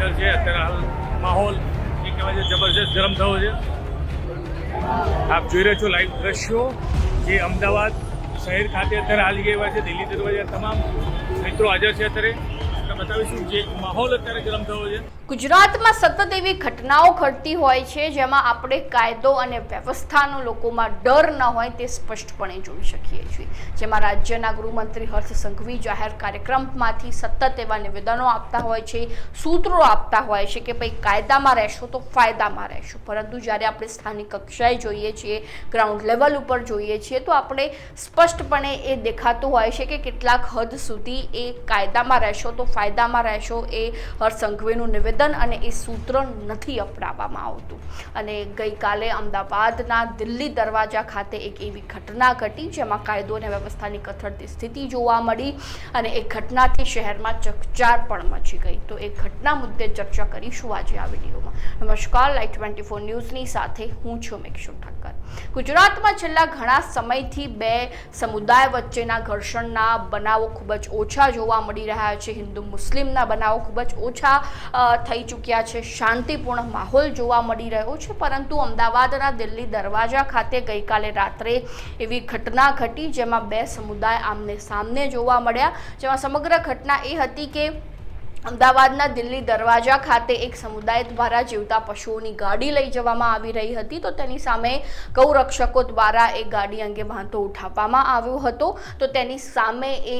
હેઠળ છે, અત્યારે હાલ માહોલ એ કહેવાય છે જબરજસ્ત ગરમ થયો છે. આપ જોઈ રહ્યા છો લાઈવ દ્રશ્યો જે અમદાવાદ શહેર ખાતે અત્યારે હાલ જઈ છે, દિલ્હી દરવાજા તમામ મિત્રો હાજર છે અત્યારે. ગુજરાતમાં સતત એવી ઘટનાઓ ઘટતી હોય છે, જેમાં આપણે કાયદો અને વ્યવસ્થાનો લોકોમાં ડર ન હોય તે સ્પષ્ટપણે જોઈ શકીએ છીએ. જેમાં રાજ્યના ગૃહમંત્રી હર્ષ સંઘવી જાહેર કાર્યક્રમમાંથી સતત એવા નિવેદનો આપતા હોય છે, સૂત્રો આપતા હોય છે કે ભાઈ કાયદામાં રહેશો તો ફાયદામાં રહેશો. પરંતુ જ્યારે આપણે સ્થાનિક કક્ષાએ જોઈએ છીએ, ગ્રાઉન્ડ લેવલ ઉપર જોઈએ છીએ, તો આપણે સ્પષ્ટપણે એ દેખાતું હોય છે કે કેટલાક હદ સુધી એ કાયદામાં રહેશો તો ફાયદામાં રહેશો એ હરસંઘવીનું નિવેદન અને એ સૂત્ર નથી અપનાવવામાં આવતું. અને ગઈકાલે અમદાવાદના દિલ્હી દરવાજા ખાતે એક એવી ઘટના ઘટી જેમાં કાયદો અને વ્યવસ્થાની કથળતી સ્થિતિ જોવા મળી અને એ ઘટનાથી શહેરમાં ચકચાર પણ મચી ગઈ. તો એ ઘટના મુદ્દે ચર્ચા કરીશું આજે આ વિડીયોમાં. નમસ્કાર લાઈટ ટ્વેન્ટી ફોર ન્યૂઝની સાથે હું છું મેક્ષુ ઠક્કર. ગુજરાતમાં છેલ્લા ઘણા સમયથી બે સમુદાય વચ્ચેના ઘર્ષણના બનાવો ખૂબ જ ઓછા જોવા મળી રહ્યા છે. હિન્દુ મુસ્લિમના બનાવો ખૂબ જ ઓછા થઈ ચૂક્યા છે. શાંતિપૂર્ણ માહોલ જોવા મળી રહ્યો છે, પરંતુ અમદાવાદના દિલ્હી દરવાજા ખાતે ગઈકાલે રાત્રે એવી ઘટના ઘટી, જેમાં બે સમુદાય આમને સામને જોવા મળ્યા. જેમાં સમગ્ર ઘટના એ હતી કે અમદાવાદના દિલ્હી દરવાજા ખાતે એક સમુદાય દ્વારા જીવતા પશુઓની ગાડી લઈ જવામાં આવી રહી હતી. તો તેની સામે ગૌરક્ષકો દ્વારા એ ગાડી અંગે વાંધો ઉઠાવવામાં આવ્યો હતો. તો તેની સામે એ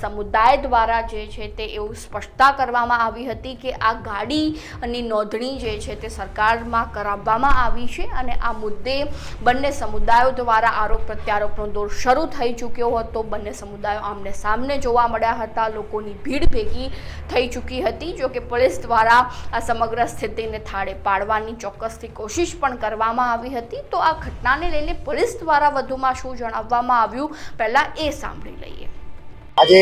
સમુદાય દ્વારા જે છે તે એવું સ્પષ્ટતા કરવામાં આવી હતી કે આ ગાડીની નોંધણી જે છે તે સરકારમાં કરાવવામાં આવી છે અને આ મુદ્દે બંને સમુદાયો દ્વારા આરોપ પ્રત્યારોપનો દોર શરૂ થઈ ચૂક્યો હતો. બંને સમુદાયો આમને સામને જોવા મળ્યા હતા. લોકોની ભીડ ભેગી થઈ ચૂકી હતી. જોકે પોલીસ દ્વારા આ સમગ્ર સ્થિતિને થાળે પાડવાની ચોક્કસથી કોશિશ પણ કરવામાં આવી હતી. તો આ ઘટનાને લઈને પોલીસ દ્વારા વધુમાં શું જણાવવામાં આવ્યું? પહેલાં એ સાંભળી લઈએ. આજે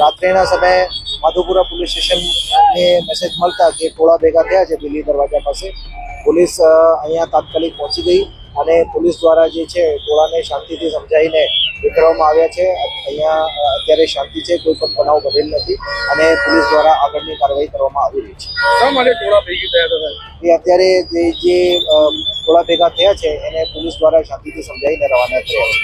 રાત્રિના સમયે માધુપુરા પોલીસ સ્ટેશનને મેસેજ મળતા કે ટોળા ભેગા થયા છે દિલ્હી દરવાજા પાસે. પોલીસ અહીંયા તાત્કાલિક પહોંચી ગઈ. અને પોલીસ દ્વારા જે છે ટોળાને શાંતિથી સમજાવીને એ આવ્યા છે. અહીંયા અત્યારે શાંતિ છે કોઈ પણ બનાવ બનેલ નથી અને પોલીસ દ્વારા આગળની કાર્યવાહી કરવામાં આવી રહી છે. શા માટે ટોળા ભેગી થયા હતા એ અત્યારે જે જે ટોળા ભેગા થયા છે એને પોલીસ દ્વારા શાંતિથી સમજાવીને રવાના થયા છે.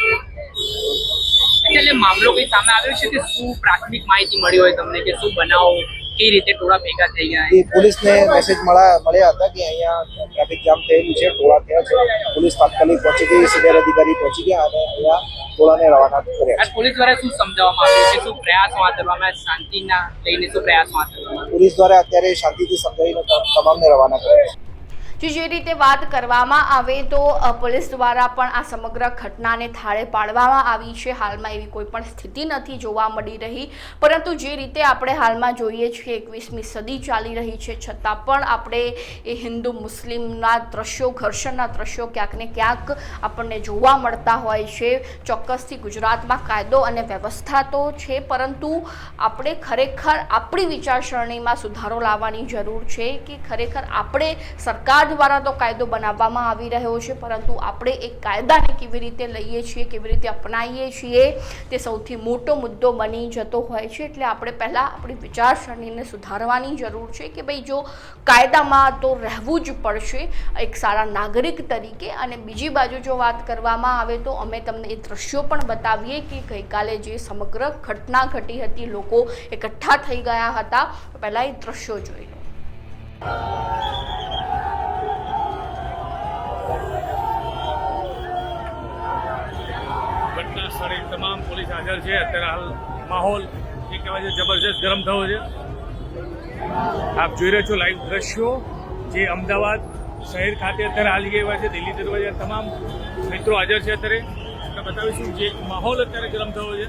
એટલે મામલો કઈ સામે આવ્યો છે કે શું પ્રાથમિક માહિતી મળી હોય તમને કે શું બનાવો? કઈ રીતે ટોળા ભેગા થઈ ગયા એ પોલીસને મેસેજ મળ્યા મળ્યા હતા કે અહીંયા ટ્રાફિક જામ થયેલું છે ટોળા થયા છે. પોલીસ તાત્કાલિક પહોંચી ગઈ સિનિયર અધિકારી પહોંચી ગયા અને અહીંયા ટોળાને રવાના કર્યા પોલીસ દ્વારા શું સમજાવવામાં આવ્યું છે? શું પ્રયાસ હાથ ધરવામાં શાંતિના લઈને શું પ્રયાસમાં પોલીસ દ્વારા અત્યારે શાંતિથી સમજાવીને તમામને રવાના કર્યા છે. જે જે રીતે વાત કરવામાં આવે તો પોલીસ દ્વારા પણ આ સમગ્ર ઘટનાને થાળે પાડવામાં આવી છે. હાલમાં એવી કોઈ પણ સ્થિતિ નથી જોવા મળી રહી. પરંતુ જે રીતે આપણે હાલમાં જોઈએ છીએ, એકવીસમી સદી ચાલી રહી છે. છતાં પણ આપણે એ હિન્દુ મુસ્લિમના દ્રશ્યો, ઘર્ષણના દ્રશ્યો ક્યાંક ને ક્યાંક આપણને જોવા મળતા હોય છે. ચોક્કસથી ગુજરાતમાં કાયદો અને વ્યવસ્થા તો છે, પરંતુ આપણે ખરેખર આપણી વિચારસરણીમાં સુધારો લાવવાની જરૂર છે કે ખરેખર આપણે સરકાર દ્વારા તો કાયદો બનાવવામાં આવી રહ્યો છે, પરંતુ આપણે એ કાયદાને કેવી રીતે લઈએ છીએ, કેવી રીતે અપનાવીએ છીએ, તે સૌથી મોટો મુદ્દો બની જતો હોય છે. એટલે આપણે પહેલાં આપણી વિચારસરણીને સુધારવાની જરૂર છે કે ભાઈ જો કાયદામાં તો રહેવું જ પડશે એક સારા નાગરિક તરીકે અને બીજી બાજુ જો વાત કરવામાં આવે તો અમે તમને એ દ્રશ્યો પણ બતાવીએ કે ગઈકાલે જે સમગ્ર ઘટના ઘટી હતી, લોકો એકઠા થઈ ગયા હતા. પહેલાં એ દ્રશ્યો જોઈ લો. સ્થળે તમામ પોલીસ હાજર છે. અત્યારે હાલ માહોલ એ કહેવાય છે જબરજસ્ત ગરમ થયો છે. આપ જોઈ રહ્યા છો લાઈવ દ્રશ્યો જે અમદાવાદ શહેર ખાતે અત્યારે હાલી ગયા છે. દિલ્હી દરવાજા તમામ મિત્રો હાજર છે અત્યારે. બતાવીશું જે માહોલ અત્યારે ગરમ થયો છે.